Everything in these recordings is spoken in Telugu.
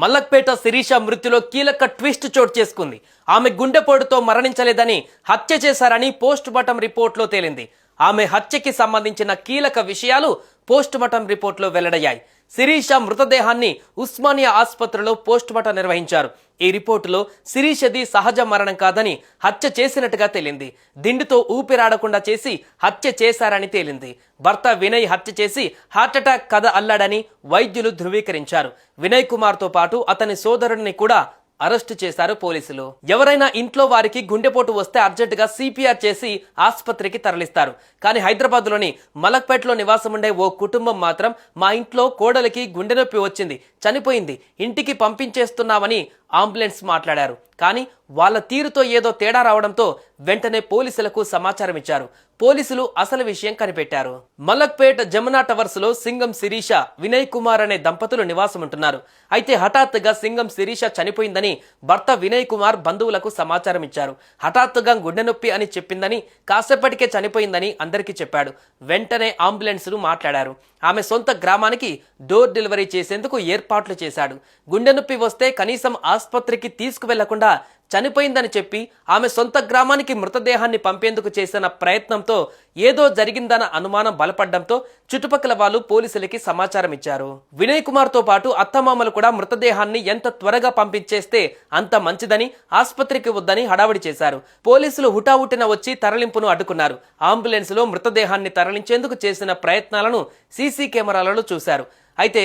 మల్లక్పేట శిరీష మృతిలో కీలక ట్విస్ట్ చోటు చేసుకుంది. ఆమె గుండెపోటుతో మరణించలేదని హత్య చేశారని పోస్ట్ మార్టం రిపోర్ట్లో తేలింది. ఆమె హత్యకి సంబంధించిన కీలక విషయాలు పోస్ట్ మార్టం రిపోర్ట్లో వెల్లడయ్యాయి. శిరీష మృతదేహాన్ని ఉస్మానియా ఆసుపత్రిలో పోస్టుమార్టం నిర్వహించారు. ఈ రిపోర్టులో శిరీషది సహజ మరణం కాదని హత్య చేసినట్టుగా తేలింది. దిండుతో ఊపిరాడకుండా చేసి హత్య చేశారని తేలింది. భర్త వినయ్ హత్య చేసి హార్ట్అటాక్ కథ అల్లాడని వైద్యులు ధృవీకరించారు. వినయ్ కుమార్తో పాటు అతని సోదరుడిని కూడా అరెస్టు చేశారు పోలీసులు. ఎవరైనా ఇంట్లో వారికి గుండెపోటు వస్తే అర్జెంటుగా సిపిఆర్ చేసి ఆసుపత్రికి తరలిస్తారు. కానీ హైదరాబాద్లోని మలక్పేటలో నివాసం ఉండే ఓ కుటుంబం మాత్రం మా ఇంట్లో కోడలికి గుండె నొప్పి వచ్చింది చనిపోయింది ఇంటికి పంపించేస్తున్నామని అంబులెన్స్ మాట్లాడారు. కానీ వాళ్ళ తీరుతో ఏదో తేడా రావడంతో వెంటనే పోలీసులకు సమాచారం ఇచ్చారు. పోలీసులు అసలు విషయం కనిపెట్టారు. మలక్పేట్ జమునా టవర్స్లో సింగం శిరీష వినయ్ కుమార్ అనే దంపతులు నివాసం ఉంటున్నారు అయితే హఠాత్తుగా సింగం శిరీష చనిపోయిందని భర్త వినయ్ కుమార్ బంధువులకు సమాచారం ఇచ్చారు. హఠాత్తుగా గుండె నొప్పి అని చెప్పిందని కాసేపటికే చనిపోయిందని అందరికీ చెప్పాడు. వెంటనే అంబులెన్స్ను మాట్లాడారు. ఆమె సొంత గ్రామానికి డోర్ డెలివరీ చేసేందుకు ఏర్పాట్లు చేశాడు. గుండె నొప్పి వస్తే కనీసం ఆసుపత్రికి తీసుకువెళ్ళకుండా చనిపోయిందని చెప్పి ఆమె సొంత గ్రామానికి మృతదేహాన్ని పంపేందుకు చేసిన ప్రయత్నంతో ఏదో జరిగిందన్న అనుమానం బలపడ్డంతో చుట్టుపక్కల వాళ్ళు పోలీసులకి సమాచారం ఇచ్చారు. వినయ్ కుమార్తో పాటు అత్తమామలు కూడా మృతదేహాన్ని ఎంత త్వరగా పంపించేస్తే అంత మంచిదని ఆసుపత్రికి వద్దని హడావిడి చేశారు. పోలీసులు హుటాహుటిన వచ్చి తరలింపును అడ్డుకున్నారు. అంబులెన్స్లో మృతదేహాన్ని తరలించేందుకు చేసిన ప్రయత్నాలను సీసీ కెమెరాలలో చూశారు. అయితే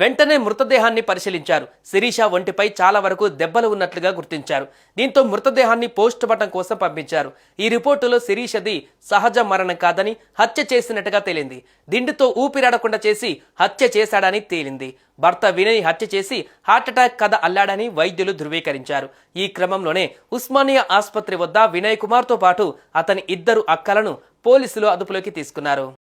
వెంటనే మృతదేహాన్ని పరిశీలించారు. శిరీష ఒంటిపై చాలా వరకు దెబ్బలు ఉన్నట్లుగా గుర్తించారు. దీంతో మృతదేహాన్ని పోస్ట్ మార్టం కోసం పంపించారు. ఈ రిపోర్టులో శిరీషది సహజ మరణం కాదని హత్య చేసినట్టుగా తేలింది. దిండుతో ఊపిరాడకుండా చేసి హత్య చేశాడని తేలింది. భర్త వినయ్ హత్య చేసి హార్ట్అటాక్ కథ అల్లాడని వైద్యులు ధృవీకరించారు. ఈ క్రమంలోనే ఉస్మానియా ఆసుపత్రి వద్ద వినయ్ కుమార్తో పాటు అతని ఇద్దరు అక్కలను పోలీసులు అదుపులోకి తీసుకున్నారు.